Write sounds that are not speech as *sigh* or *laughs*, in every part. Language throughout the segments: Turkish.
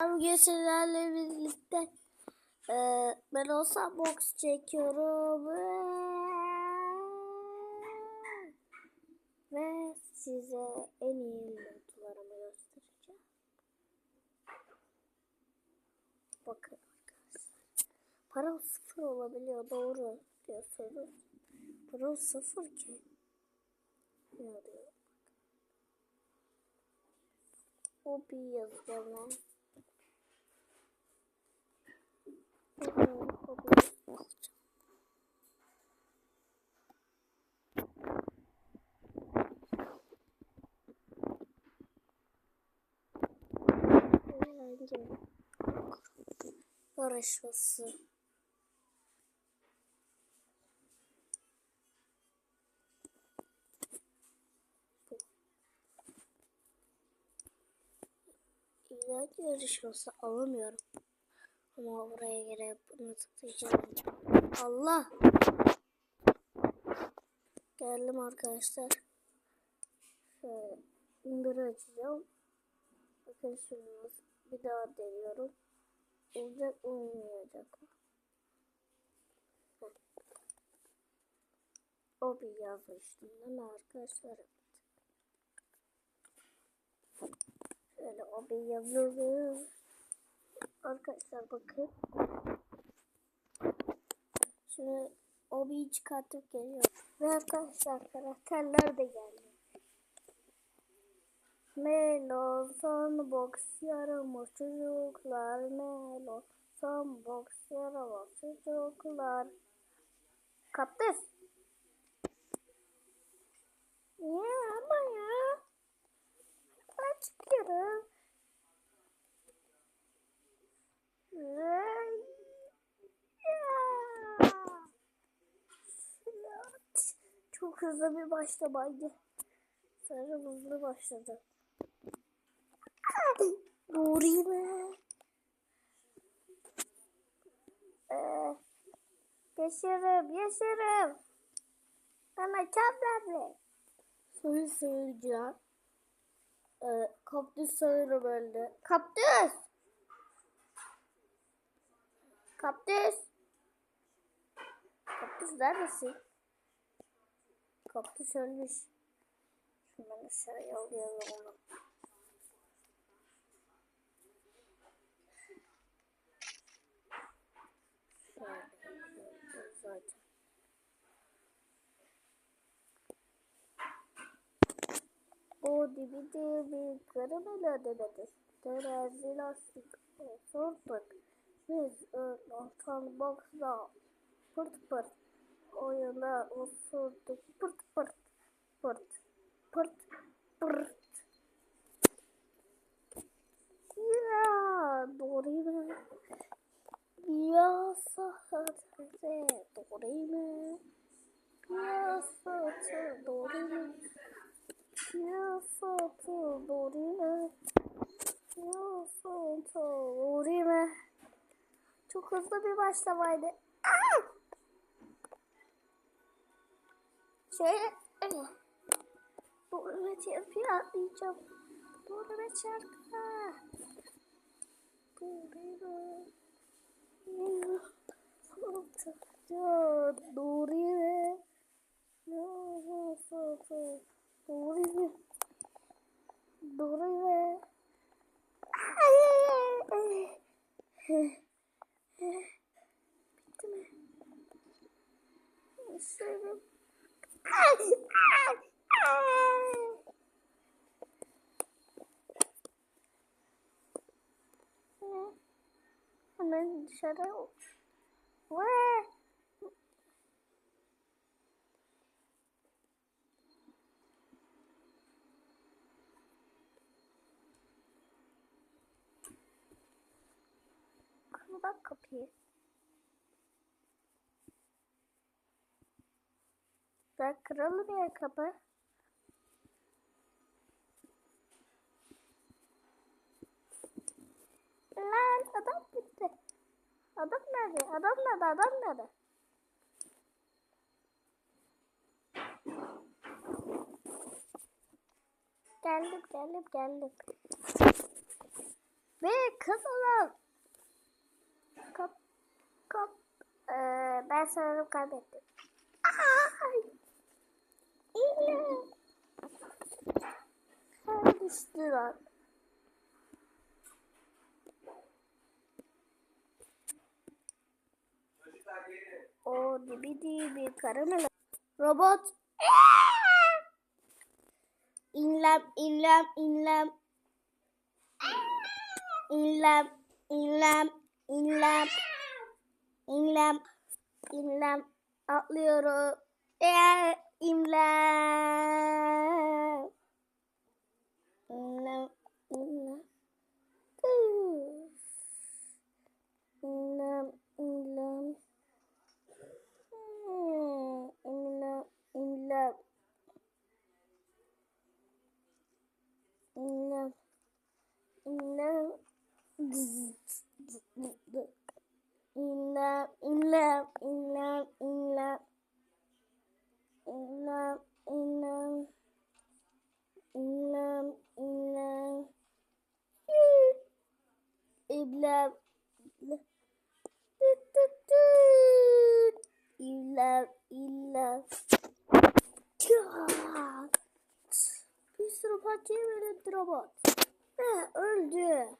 Bugün sizlerle birlikte e, ben olsam box çekiyorum ve size en iyi notlarımı göstereceğim. Bakın arkadaşlar. Param sıfır olabiliyor doğru diyorsunuz. Param sıfır ki. Ne oluyor? O bir yazacağım ben. Eğlence. Yarışması. İğrenç yarışması alamıyorum. Ama buraya girip bunu tıklayacağım. Allah! Geldim arkadaşlar. Şöyle indir açacağım. Bakın şimdi bir daha deniyorum. Olacak olmayacak mı? O bir yazmıştım değil mi arkadaşlar? Şöyle o bir yazılıyor. Arkadaşlar bakın. Şimdi obiyi çıkartıp geliyor. Ve arkadaşlar karakterler de geldi. Melo sandbox yaramaz çocuklar. Melo sandbox yaramaz çocuklar. Kaptız. Ya ama ya. Ben çıkıyorum. Çok hızlı bir başlamaydı. Sarı hızlı başladı. Doğru mu? Ee, yaşarım, yaşarım. Ama nerede? Soyu söyleyeceğim. Ee, kaktüs sayılır böyle. Kaktüs! Kaktüs! Kaktüs neredesin? Kaktüs ölmüş. Hemen aşağıya alıyorum onu. Zaten. O dibi dibi karamela demedi. Terazi lastik sorduk. Biz ortam boxda pırt pırt oyuna osurduk pırt pırt pırt pırt pırt. Ya doğru mu? Ya sahte doğru mu? Ya sahte doğru mu? Ya sahte doğru mu? Ya sahte doğru mu? Çok hızlı bir başlamaydı. Aa! Şöyle öyle. Doğru ve çarpıya atlayacağım. Doğru ve çarpıya. Doğru ve ya doğru sahte doğru ve doğru ve Bitti mi? Şöyle. Hemen dışarı. Ve Kapat kapıyı. Ben kıralım ya kapı. Lan adam bitti. Adam nerede? Adam nerede? Adam nerede? Geldim geldim geldim. Ve kazanan. Kap. Kap. Ee, ben sanırım kaybettim. Düştü lan. O dibi dibi karamel. Robot. İnlem, inlem, inlem. İnlem, inlem, inlem. İnlem, inlem. Atlıyorum. Eee. İnlem, inlem. Hmm, inlem, inlem. İnlem. İnlem. Zzz, zzz, zzz. İnlem, inlem, inlem, inlem. İnlem, inlem. İnlem, inlem. İnlem. Tüt tüt tüt. İnlem, inlem. Çat. Bir sürü parçaya bölündü robot. Ve öldü.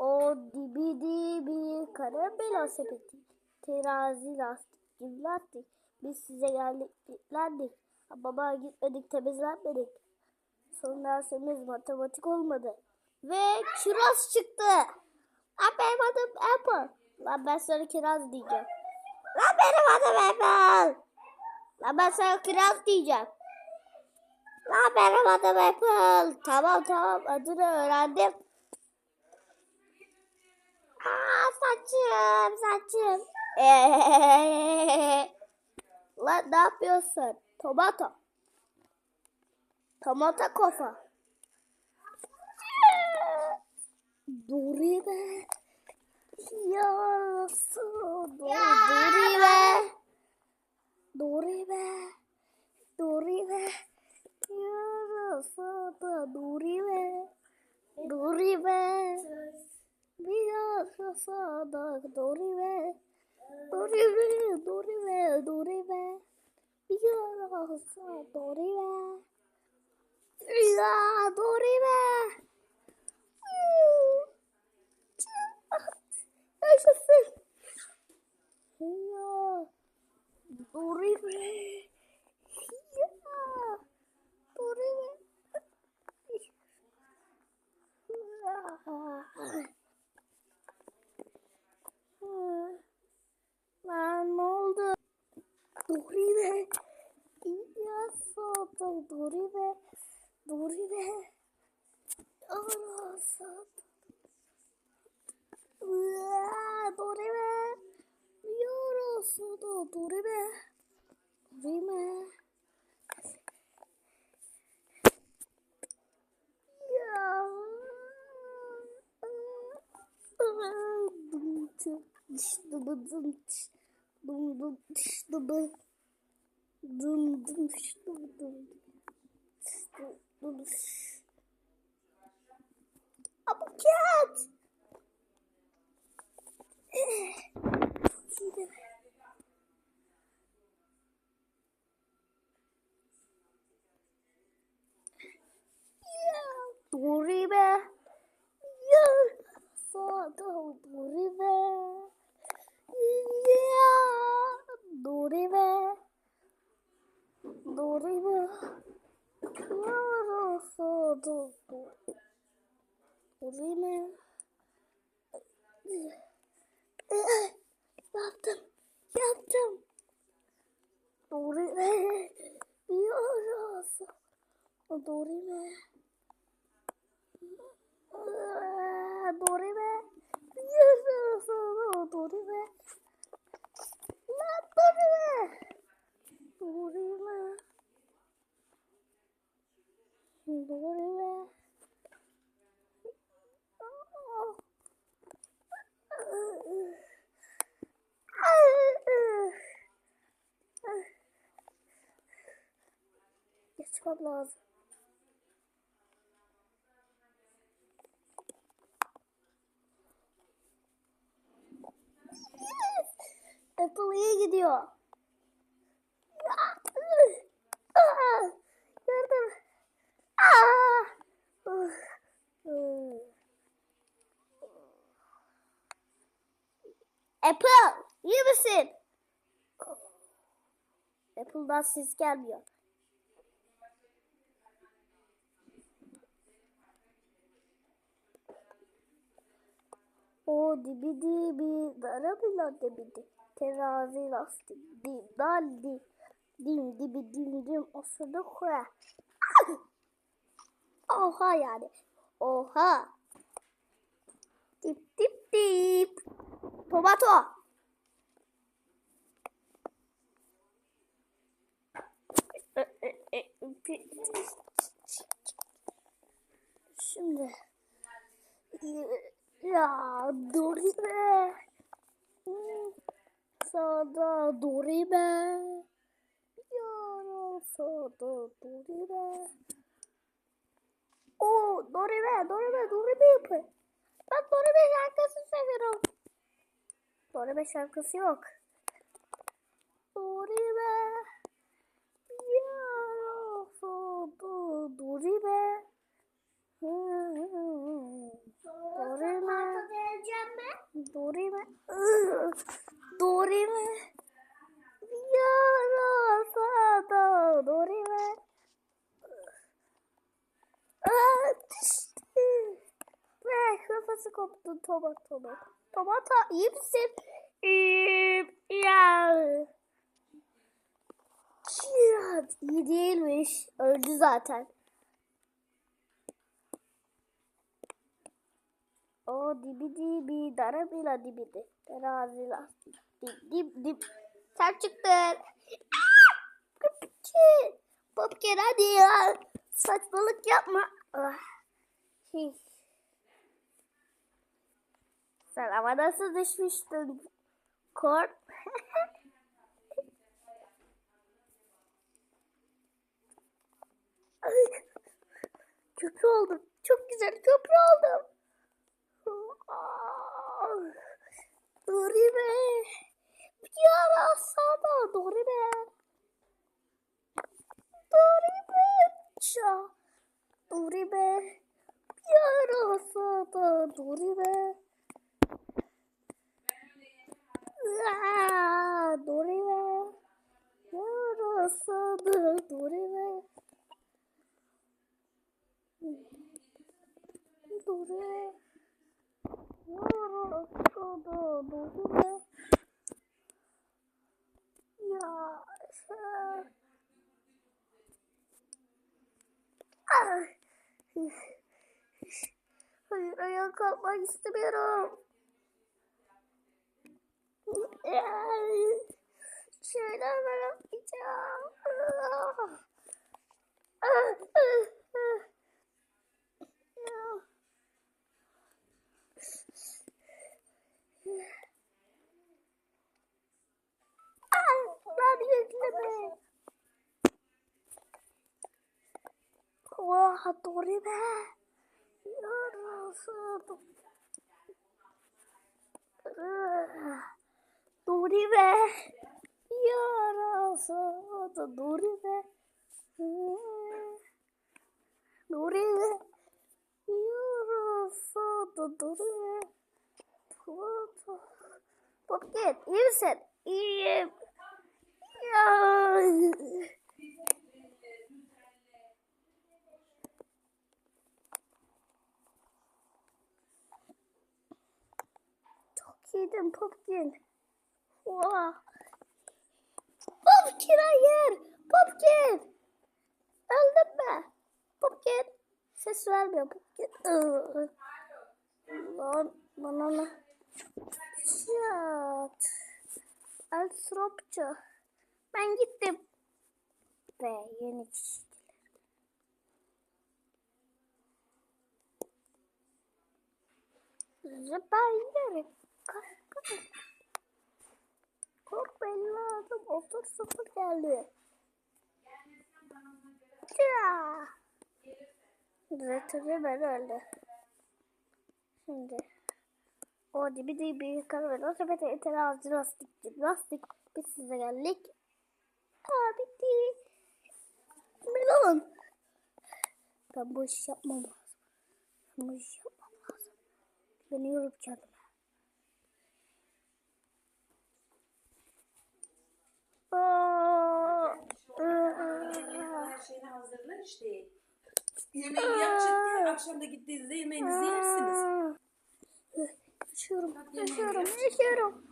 O dibi dibi karamela sepeti. Terazi lastik gibi lastik. Biz size geldik gitlendik. Baba gitmedik temizlenmedik. Son dersimiz matematik olmadı. Ve kiraz çıktı. Lan benim adım Apple. Lan ben sana kiraz diyeceğim. Lan benim adım Apple. Lan ben sana kiraz diyeceğim. Lan benim adım Apple. Tamam tamam adını öğrendim. Saçım saçım. Eee. *laughs* Lan ne yapıyorsun? Tomato. Tomato kafa. Duribe. Yarası. Duribe. Duribe. Duribe. Yarası da duribe. Duribe. Yarası da duribe. Duribe. Duribe. Duribe. Yarası duribe. Ya duribe. Yaşasın. Ya. Duribe. Ya. Duribe. Lan ne oldu? Duribe. Ya sağda Duribe. Duribe. Allah sağda. Uaa, Duribe. Yarası da Duribe. Duribe. Ya. Dum Dum dım dış dıbı. Dım dım dış dıbı dım. Dış dıbı dış. Abuket. Şimdi. Ya. Duribe. Ya. Sağda Duribe. Ya. yapmam lazım. *laughs* Apple'ye gidiyor. Yardım. Apple, iyi misin? Apple'dan ses gelmiyor. O dibi dibi darabila dibidi terazi lastik di dal di dim dibi dim dim osurdu kura. *coughs* Oha yani. Oha. Dip dip dip. Tomato. Ya Doribe Sağda Doribe Ya sağda Doribe O Doribe Doribe Doribe yapı Ben Doribe şarkısı seviyorum. Doribe şarkısı yok Doribe Ya sağda Doribe Dorime. Dorime. Dorime. Yarasa Dorime. Aa, düştü. Ve kafası koptu tomato. Tomato iyi misin? İyiyim. Ya. Cihat iyi değilmiş. Öldü zaten. O dibi dibi darabila dibidi. Terazila. Dip dip dip. Sen çıktın. Popkin. Popkin hadi ya. Saçmalık yapma. Ah. Sen ama nasıl düşmüştün? Kork. *laughs* Köprü oldum. Çok güzel köprü oldum. Doribe. Yarasana Doribe. Doribe. Ça. Doribe. Yarasana Doribe. Ah, Doribe. Yarasana Doribe. Doribe. Ya. Hayır ayağa kalkmak istemiyorum. Şeyler ben yapmayacağım. Ben yükleme. Oha doğru be. Yarası. Doğru be. Yarası. Doğru be. Doğru be. Yarası. Doğru be. Popkit, iyi misin? İyiyim. Ya. Çok iyiydim Popkin. Oha. Popkin hayır. Popkin. Öldün mü? Popkin. Ses vermiyor Popkin. Iı. Lan bana ne? Şat. Elsropçu. Ben gittim. Ve yeni çizgiler. Zıpayları. Kork belli adam. Otur sıfır geldi. Ya. Retri ben öldü. Şimdi. O dibi dibi karavela sepete itirazcı lastikçi lastik. Biz size geldik. Aa bitti. Melon. Ben bu işi yapmam lazım. Ben bu işi yapmam lazım. Güveniyorum kendime. Aa, aa. Her hazırla işte. Yemeği yapacak diye akşam da gittiğinizde yemeğinizi yersiniz. Yaşıyorum, yemeğini yaşıyorum, yaşıyorum.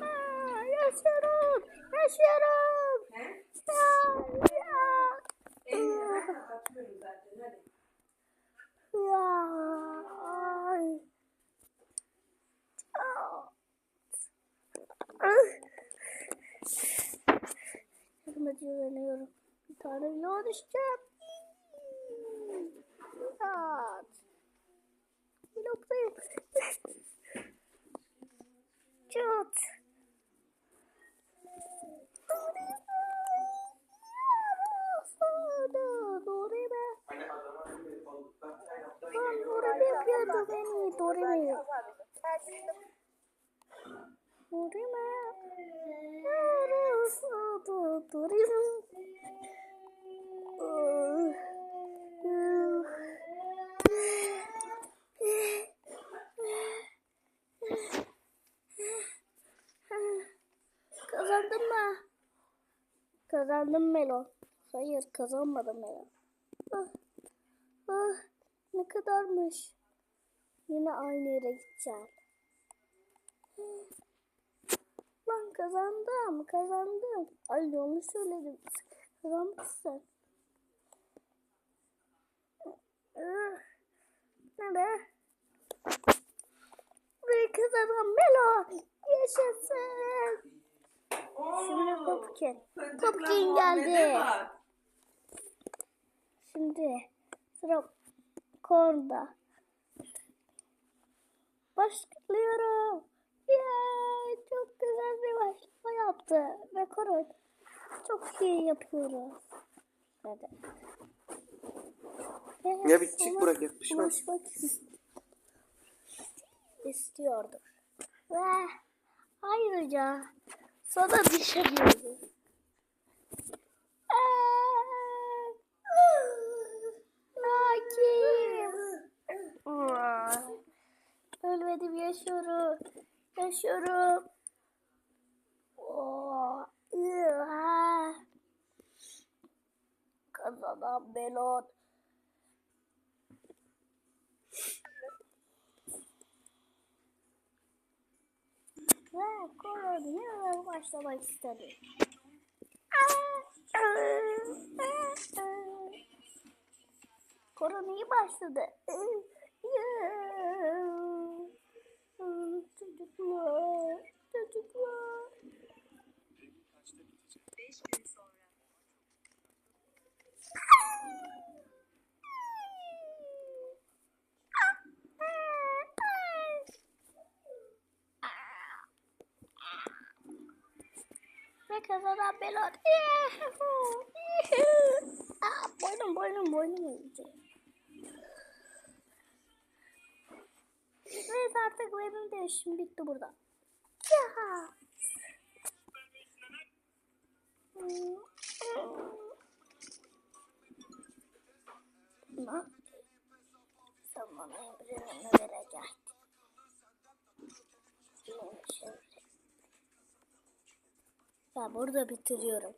Aa, yaşıyorum, yaşıyorum. He? Ya, ya, Elini kapatıyorum zaten hadi. ya. Ay. Ah. Kendime Bir yola düşeceğim. Yat. Bloktayım. Çat. Dorime. Lan Dorime yapıyordu beni. Dorime. Dorime. Dorime. Kazandın Kazandım Melon. Hayır kazanmadım Melon. Ah, ah, ne kadarmış? Yine aynı yere gideceğim. Lan kazandım, kazandım. Ay yanlış söyledim. Kazanmışsın. Ah, Ne be? Ve kazanan Melo. Yaşasın. Şimdi Pumpkin Muhammed'e geldi. bak. Şimdi sıra Korn'da. Başlıyorum. Yay, çok güzel bir başlama yaptı. Ve Korn çok iyi yapıyoruz. Hadi. Ya bir çık bırak ya, pişman. Ulaşmak istiyordum. Ve ayrıca sana düşemiyorum. Lakin ölmedim yaşıyorum. Yaşıyorum. Oh. Kazanan melon. Ve koloniye başlamak istedim. Korona iyi başladı. Çocuklar, çocuklar. Ve kazanan Belon. Aa, *laughs* boynum boynum boynum yiyecek. Neyse artık benim de işim bitti burada. Ya. Sen Ben burada bitiriyorum.